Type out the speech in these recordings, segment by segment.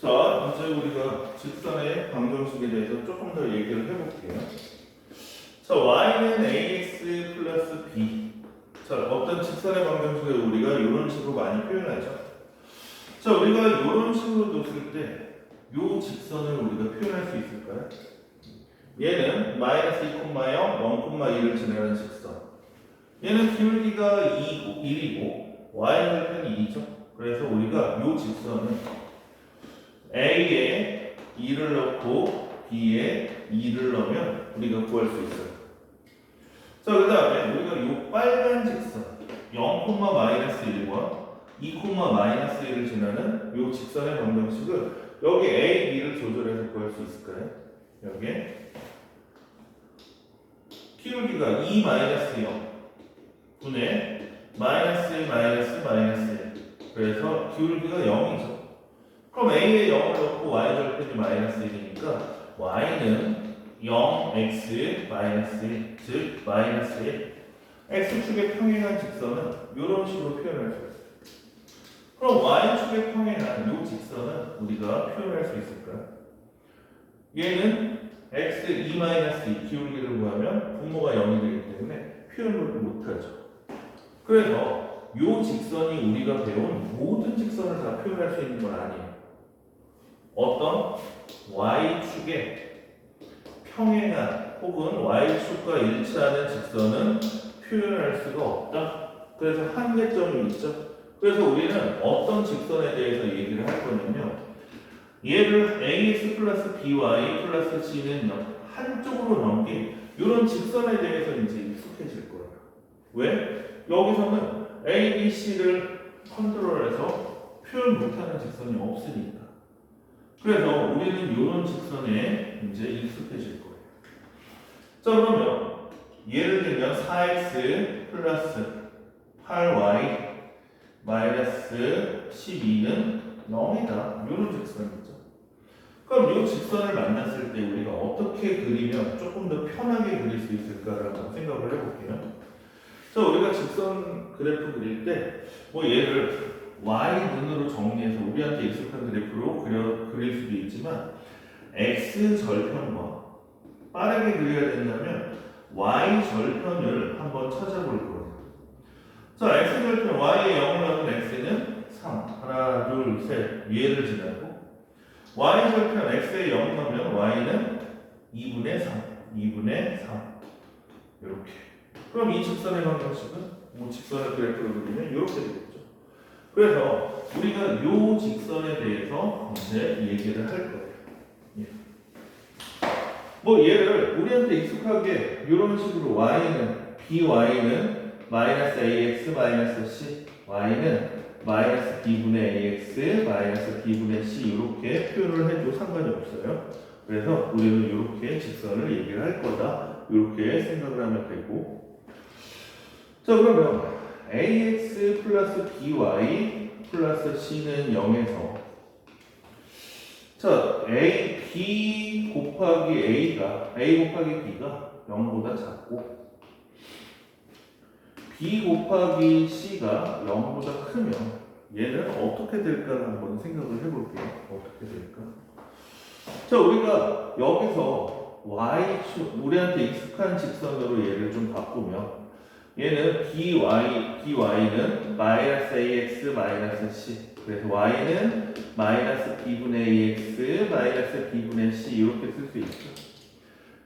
자, 이제 우리가 직선의 방정식에 대해서 조금 더 얘기를 해볼게요. 자, y는 ax 플러스 b. 자, 어떤 직선의 방정식을 우리가 이런 식으로 많이 표현하죠. 자, 우리가 이런 식으로 뒀을 때, 요 직선을 우리가 표현할 수 있을까요? 얘는 마이너스 2,0, 1,2를 지나가는 직선. 얘는 기울기가 2, 1이고, y는 2죠. 그래서 우리가 요 직선을 A에 2를 넣고 B에 2를 넣으면 우리가 구할 수 있어요. 자, 그 다음에 우리가 이 빨간 직선 0, 마이너스 1과 2, 마이너스 1을 지나는 이 직선의 방정식을 여기 A, B를 조절해서 구할 수 있을까요? 여기에 기울기가 2 마이너스 0 분의 마이너스 1 마이너스 마이너스 1 그래서 기울기가 0이죠. 그럼 a에 0을 넣고 y 절편이 마이너스 1이니까 y는 0x 마이너스 1, 즉 마이너스 1. x축의 평행한 직선은 이런 식으로 표현할 수 있어요. 그럼 y축의 평행한 이 직선은 우리가 표현할 수 있을까요? 얘는 x 2 마이너스 2 기울기를 구하면 분모가 0이 되기 때문에 표현을 못하죠. 그래서 이 직선이 우리가 배운 모든 직선을 다 표현할 수 있는 건 아니에요. 어떤 y축의 평행한 혹은 y축과 일치하는 직선은 표현할 수가 없다. 그래서 한계점이 있죠. 그래서 우리는 어떤 직선에 대해서 얘기를 할 거냐면 얘를 ax 플러스 by 플러스 c는 한쪽으로 넘긴 이런 직선에 대해서 이제 익숙해질 거예요. 왜? 여기서는 a, b, c를 컨트롤해서 표현 못하는 직선이 없으니까. 그래서 우리는 이런 직선에 이제 익숙해질 거예요. 자 그러면 예를 들면 4x 플러스 8y 마이너스 12는 0이다. 이런 직선이죠. 그럼 이 직선을 만났을 때 우리가 어떻게 그리면 조금 더 편하게 그릴 수 있을까라고 생각을 해볼게요. 자 우리가 직선 그래프 그릴 때 뭐 얘를 y 눈으로 정리해서 우리한테 익숙한 그래프로 그려, 그릴 수도 있지만 x 절편과 빠르게 그려야 된다면 y 절편을 한번 찾아볼 거예요. 자 x 절편 y에 0을 넣은 x는 3 하나 둘셋. 얘를 지나고 y 절편 x에 0 넣으면 y는 2분의 3 2분의 3 이렇게. 그럼 이 직선의 방정식은 뭐 직선의 그래프를 그리면 이렇게 되겠죠. 그래서 우리가 요 직선에 대해서 이제 얘기를 할 거예요. 예. 뭐 얘를 우리한테 익숙하게 이런 식으로 y는 by는 마이너스 ax 마이너스 c y는 마이너스 b분의 ax 마이너스 b분의 c 이렇게 표현을 해도 상관이 없어요. 그래서 우리는 이렇게 직선을 얘기를 할 거다. 이렇게 생각을 하면 되고 자 그러면 ax 플러스 by 플러스 c는 0에서 자 a b 곱하기 a가 a 곱하기 b가 0보다 작고 b 곱하기 c가 0보다 크면 얘는 어떻게 될까를 한번 생각을 해볼게요. 어떻게 될까? 자 우리가 여기서 y축 우리한테 익숙한 직선으로 얘를 좀 바꾸면 얘는 by, by는 마이너스 ax 마이너스 c. 그래서 y는 마이너스 b분의 ax 마이너스 b분의 c 이렇게 쓸 수 있죠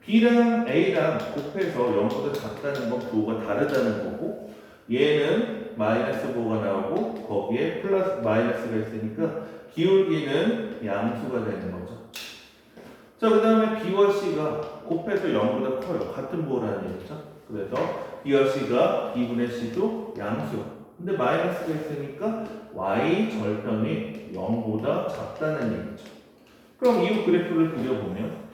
b랑 a랑 곱해서 0보다 작다는 건 부호가 다르다는 거고 얘는 마이너스 부호가 나오고 거기에 플러스 마이너스가 있으니까 기울기는 양수가 되는 거죠. 자 그 다음에 b와 c가 곱해서 0보다 커요. 같은 부호라는 얘기죠. 그래서 C가 B분의 C도 양수. 근데 마이너스가 있으니까 Y 절편이 0보다 작다는 얘기죠. 그럼 이 그래프를 그려보면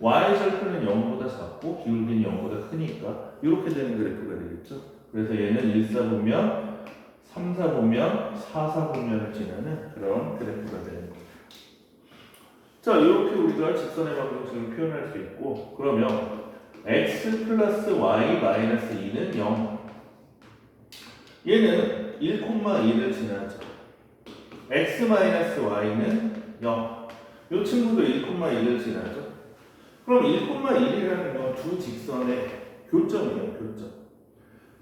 Y 절편은 0보다 작고 기울기는 0보다 크니까 이렇게 되는 그래프가 되겠죠. 그래서 얘는 1, 4 보면 3, 4 보면 4, 4 보면을 지나는 그런 그래프가 되는 거예요. 자, 이렇게 우리가 직선의 방정식을 표현할 수 있고 그러면 x 플러스 y 마이너스 2는 0. 얘는 1,2를 지나죠. x-y는 0. 이 친구도 1,1을 지나죠. 그럼 1,1이라는 건 두 직선의 교점이에요, 교점.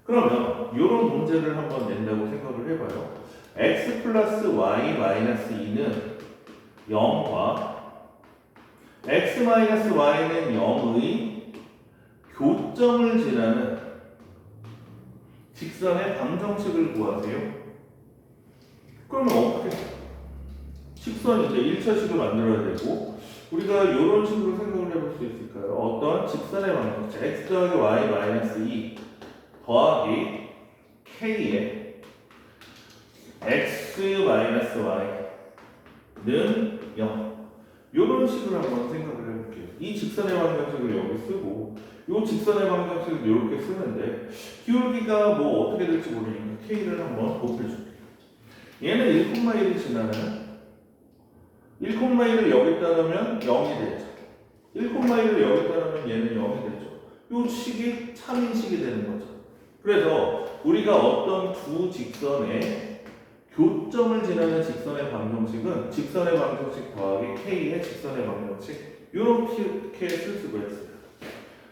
그러면 이런 문제를 한번 낸다고 생각을 해봐요. x 플러스 y 마이너스 2는 0과 x 마이너스 y는 0의 교점을 지나는 직선의 방정식을 구하세요. 그러면 어떻게 직선 이제 1차식을 만들어야 되고 우리가 이런 식으로 생각을 해볼 수 있을까요? 어떤 직선의 방정식 x 더하기 y 마이너스 2 더하기 k의 x 마이너스 y는 0 이런 식으로 한번 생각을 해볼게요. 이 직선의 방정식을 여기 쓰고 이 직선의 방정식을 이렇게 쓰는데 기울기가 뭐 어떻게 될지 모르니까 k를 한번 곱해줄게요. 얘는 1,1이 지나면 1,1을 여기다 넣으면 0이 되죠. 1,1을 여기다 넣으면 얘는 0이 되죠. 이 식이 참인식이 되는 거죠. 그래서 우리가 어떤 두 직선의 교점을 지나는 직선의 방정식은 직선의 방정식 더하기 k의 직선의 방정식 이렇게 쓸 수가 있어요.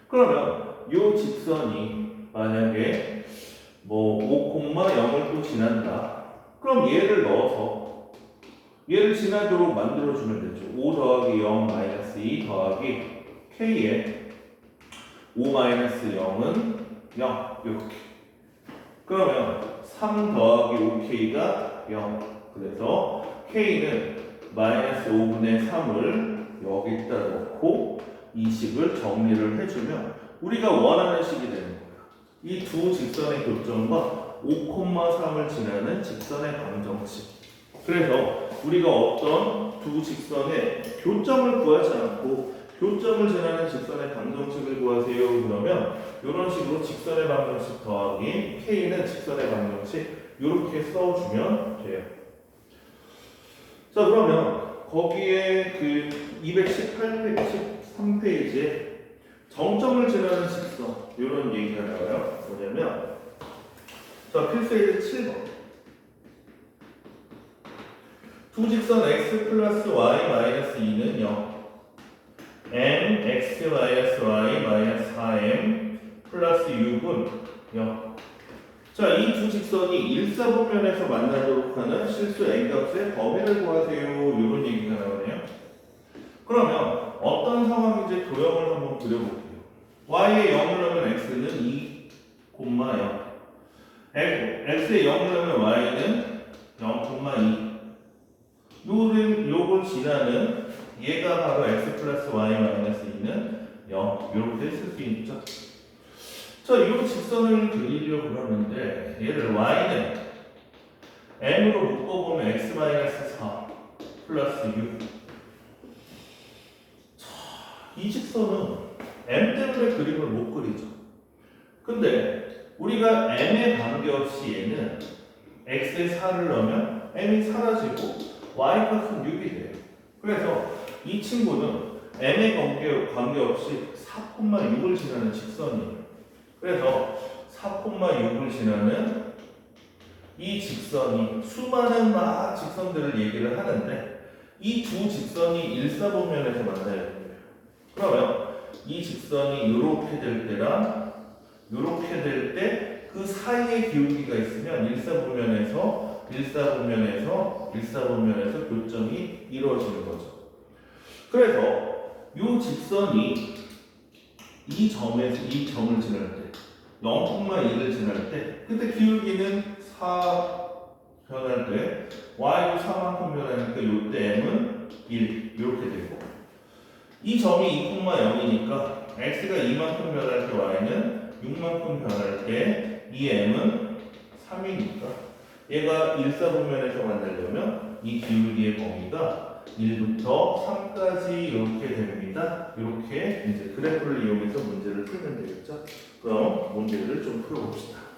그러면 이 직선이 만약에 뭐 5,0을 또 지난다. 그럼 얘를 넣어서 얘를 지나도록 만들어주면 되죠. 5 더하기 0 마이너스 2 더하기 k의 5 마이너스 0은 0 이렇게. 그러면 3 더하기 5k가 0. 그래서 k는 마이너스 5분의 3을 여기다 넣고 이 식을 정리를 해주면 우리가 원하는 식이 되는 거예요. 이 두 직선의 교점과 5,3을 지나는 직선의 방정식. 그래서 우리가 어떤 두 직선의 교점을 구하지 않고 교점을 지나는 직선의 방정식을 구하세요. 그러면 이런 식으로 직선의 방정식 더하기 k는 직선의 방정식 이렇게 써주면 돼요. 자 그러면 거기에 그 218페이지, 13페이지에 정점을 지나는 직선 이런 얘기가 나와요. 뭐냐면 자 필수의 7번 두 직선 x 플러스 y 마이너스 2는 0 m x 마이너스 y 마이너스 4m 플러스 6은 0 자, 이 두 직선이 일사분면에서 만나도록 하는 실수 n값의 범위를 구하세요. 이런 얘기가 나오네요. 그러면 어떤 상황인지 도형을 한번 그려볼게요. y에 0을 넣으면 x는 2, 0. x에 0을 넣으면 y는 0,2. 요를, 요걸 지나는 얘가 바로 x 플러스 y 마이너스 2는 0. 이렇게 쓸 수 있죠. 자, 이 직선을 그리려고 그러는데 얘를 y는 m으로 묶어보면 x 마이너스 4 플러스 6. 자, 이 직선은 m 때문에 그림을 못 그리죠. 근데 우리가 m에 관계없이 얘는 x에 4를 넣으면 m이 사라지고 y 값은 6이 돼요. 그래서 이 친구는 m에 관계, 관계없이 4,6을 지나는 직선이에요. 그래서 4,6을 지나는 이 직선이 수많은 막 직선들을 얘기를 하는데 이 두 직선이 일사분면에서 만나야 돼요. 그러면 이 직선이 이렇게 될 때랑 이렇게 될 때 그 사이에 기울기가 있으면 일사분면에서 일사분면에서 일사분면에서 교점이 이루어지는 거죠. 그래서 이 직선이 이 점에서 이 점을 지날 때 0,1을 지날 때 그때 기울기는 4 변할 때 y도 4만큼 변하니까 이때 m은 1 이렇게 되고 이 점이 2,0이니까 x가 2만큼 변할 때 y는 6만큼 변할 때 이 m은 3이니까 얘가 일사분면에서 만나려면 이 기울기의 범위가 1부터 3까지 이렇게 됩니다. 이렇게 이제 그래프를 이용해서 문제를 풀면 되겠죠. 그럼 문제를 좀 풀어봅시다.